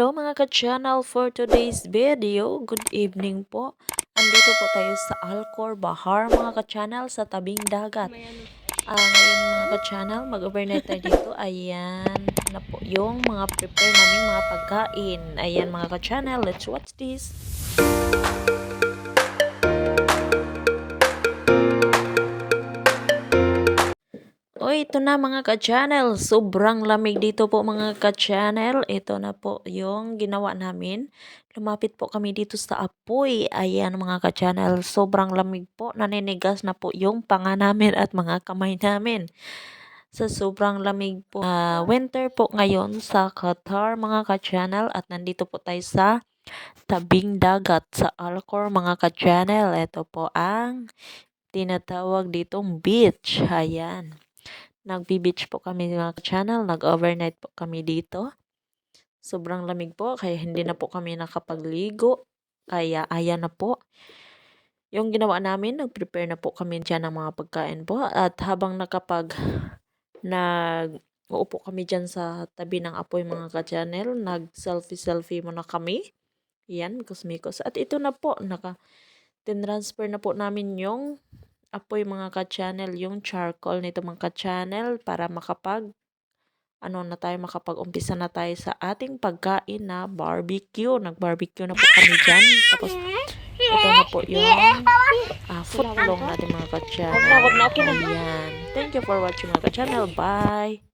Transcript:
Hello mga ka-channel for today's video. Good evening po. Andito po tayo sa Alcor Bahar mga ka-channel sa tabing dagat. Ah, ngayon mga ka-channel, mag-overnight tayo dito. Ayan na po yung mga prepare naming mga pagkain. Ayan mga ka-channel, let's watch this. O ito na mga ka-channel, sobrang lamig dito po mga ka-channel. Ito na po yung ginawa namin. Lumapit po kami dito sa apoy. Ayan mga ka-channel, sobrang lamig po. Naninigas na po yung panga namin at mga kamay namin. Sa sobrang lamig po. Ah, winter po ngayon sa Qatar mga ka-channel at nandito po tayo sa tabing dagat sa Alcor mga ka-channel. Ito po ang tinatawag ditong beach. Ayan. Nagbi-beach po kami mga channel, nag-overnight po kami dito. Sobrang lamig po, kaya hindi na po kami nakapagligo. Kaya ayan na po. Yung ginawa namin, nag-prepare na po kami dyan ng mga pagkain po. At habang nakapag nag uupo kami dyan sa tabi ng apoy mga ka-channel, nag-selfie-selfie muna kami. Yan, kusmikos. At ito na po, naka tinransfer na po namin yung apoy mga ka-channel, yung charcoal nito mga ka-channel para makapag ano na tayo makapag-umpisa na tayo sa ating pagkain na barbecue. Nag-barbecue na po kami dyan. Tapos ito na po yung uh, footlong natin mga ka-channel. Ayan. Thank you for watching mga ka-channel. Bye!